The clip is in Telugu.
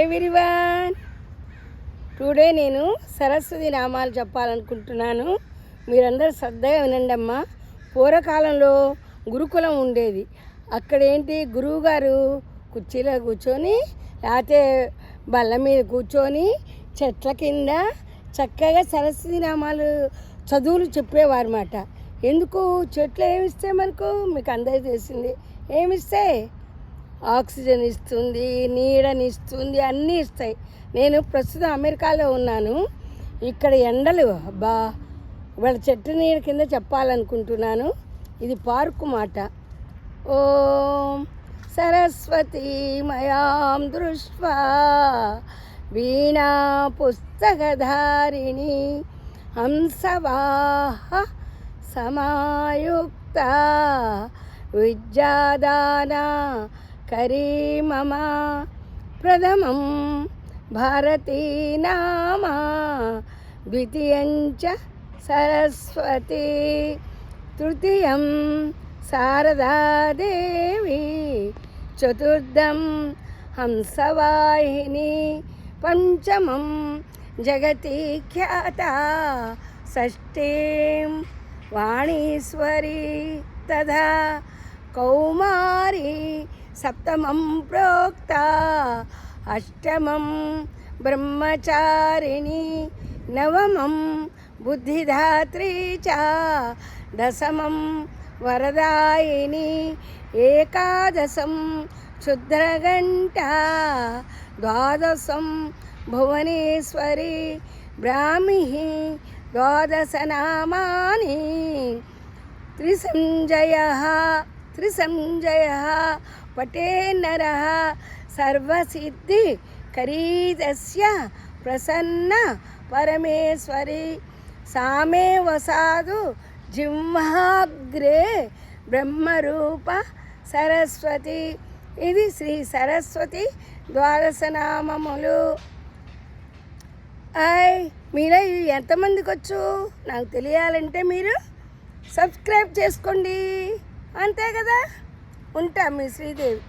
ఎవ్రీవన్. టుడే నేను సరస్వతి నామాలు చెప్పాలనుకుంటున్నాను మీరందరూ శ్రద్ధగా వినండి అమ్మా పూర్వకాలంలో గురుకులం ఉండేది. అక్కడ ఏంటి గురువుగారు కుర్చీలో కూర్చొని లేకపోతే బల్ల మీద కూర్చొని చెట్ల కింద చక్కగా సరస్వతి నామాలు చదువులు చెప్పేవారు అన్నమాట ఎందుకు? చెట్లు ఏమిస్తే మనకు? మీకు అందరికీ తెలిసింది. ఏమిస్తే ఆక్సిజన్ ఇస్తుంది నీడనిస్తుంది అన్నీ ఇస్తాయి. నేను ప్రస్తుతం అమెరికాలో ఉన్నాను. ఇక్కడ ఎండలు అబ్బా! వాళ్ళ చెట్టు నీడ కింద చెప్పాలనుకుంటున్నాను. ఇది పార్కు మాట. ఓం సరస్వతీ మయాం దృష్ట్వా వీణా పుస్తకధారిణి హంసవాహ సమాయుక్త విద్యాదానా కరీ మమ ప్రథమం భారతీ నామా ద్వితీయం సరస్వతి తృతీయం శారదాదేవి చతుర్థం హంసవాహిని పంచమం జగతి ఖ్యాత షష్ఠీం వాణీశ్వరి తథా కౌమారి सप्तमं प्रोक्ता, अष्टमं ब्रह्मचारिणी, नवमं बुद्धिधात्री च, दशमं वरदायिनी, एकादशं क्षुद्रघण्टा, द्वादशं भुवनेश्वरी, ब्राह्मी, द्वादशनामानि त्रिसञ्जयः त्रिसञ्जयः పటే నర సర్వసిద్ధి ఖరీదస్య ప్రసన్న పరమేశ్వరి సామే వసాదు జిహ్వాగ్రే బ్రహ్మరూప సరస్వతి ఇది శ్రీ సరస్వతి ద్వాదశనామములు ఐ మీలో ఇవి ఎంతమందికి వచ్చు? నాకు తెలియాలంటే మీరు సబ్స్క్రైబ్ చేసుకోండి. అంతే కదా? ఉంటా మీ శ్రీదేవి